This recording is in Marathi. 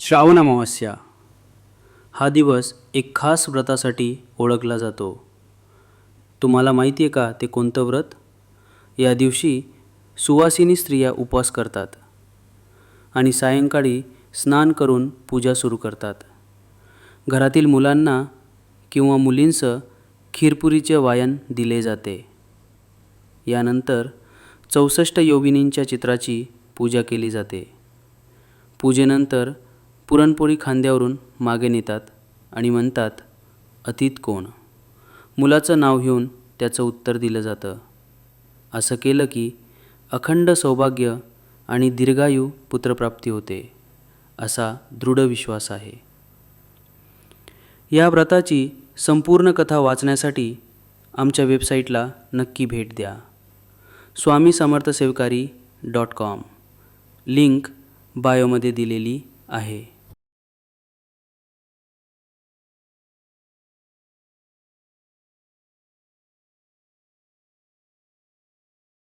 श्रावण अमावस्या हा दिवस एक खास व्रतासाठी ओळखला जातो. तुम्हाला माहिती आहे का ते कोणतं व्रत? या दिवशी सुवासिनी स्त्रिया उपवास करतात आणि सायंकाळी स्नान करून पूजा सुरू करतात. घरातील मुलांना किंवा मुलींचं खीरपुरीचे वायन दिले जाते. यानंतर चौसष्ट योगिनींच्या चित्राची पूजा केली जाते. पूजेनंतर पुरणपोळी खांद्यावरून मागे नेतात आणि म्हणतात अतीत कोण? मुलाचं नाव घेऊन त्याचं उत्तर दिलं जातं. असं केलं की अखंड सौभाग्य आणि दीर्घायू पुत्रप्राप्ती होते असा दृढ विश्वास आहे. या व्रताची संपूर्ण कथा वाचण्यासाठी आमच्या वेबसाईटला नक्की भेट द्या. स्वामी समर्थ सेवकारी डॉट कॉम. लिंक बायोमध्ये दिलेली आहे.